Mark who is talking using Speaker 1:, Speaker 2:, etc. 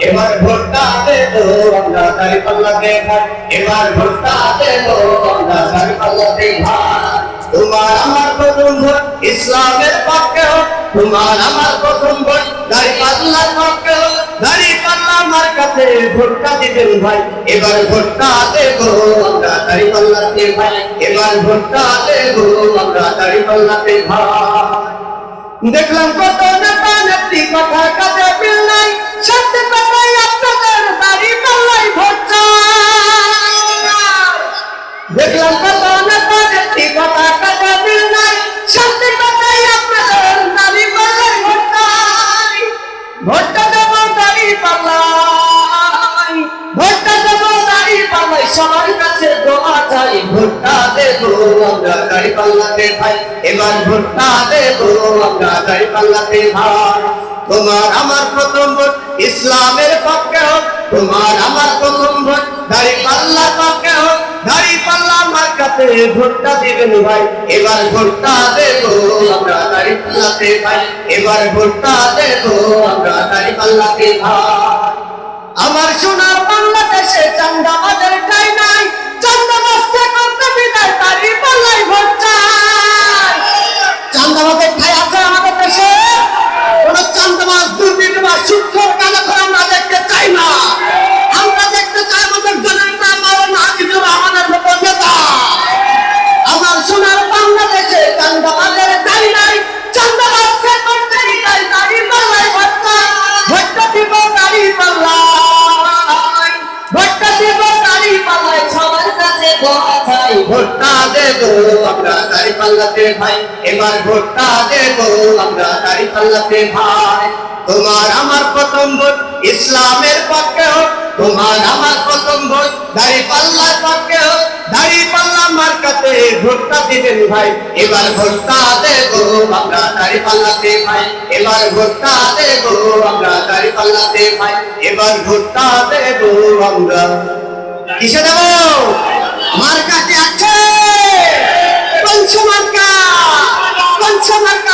Speaker 1: এবার ভোটটা দেব, আমরা তারি পাল্লাতে ভাই। এবার ভোটটা দেব, আমরা তারি পাল্লাতে ভাই তোমার আমার প্রথম ভোট ইসলামের পক্ষে হোক তোমার আমার প্রথম ভোট দাড়ি পাল্লার পক্ষে হোক দাড়ি পাল্লা আমার কাছে ভোটটা দিবেন ভাই এবার ভোটটা দেব আমরা দাড়ি পাল্লাতে ভাই এবার ভোটটা দেব আমরা দাড়ি পাল্লাতে ভাই। দেখলাম কত সবার কাছে দোয়া চাই, ভোটটা আমরা দাড়ি পাল্লাতে ভাই। এবার ভোটটা দেবো আমরা দাড়ি পাল্লাতে ভাই। তোমার আমার প্রথম ভোট ইসলামের পক্ষে হোক, তোমার আমার প্রথম ভোট দাড়ি পাল্লার পক্ষে হোক, দাড়ি পাল্লা আমার কাছে ভোটটা দিবেন ভাই। এবার ভোটটা দেবো আমরা দাড়ি পাল্লাতে ভাই। এবার ভোটটা দেবো আমরা দাড়ি পাল্লাতে ভাই। আমার সোনার বাংলাদেশে এবার ভাই। তোমার আমার প্রথম ভোট, ইসলামের পক্ষে হোক। তোমার আমার প্রথম ভোট, দাড়ি পাল্লার পক্ষে হোক। দাড়ি পাল্লা মার্কাতে ভোটটা দিবেন ভাই। এবার ভোটটা দেব আমরা দাড়ি পাল্লাতে ভাই। এবার ভোটটা দেব আমরা দাড়ি পাল্লাতে ভাই। এবার ভোটটা দেব আমরা। কিসে দেব? আছে? পঞ্চ মার্কা? পঞ্চ মার্কা?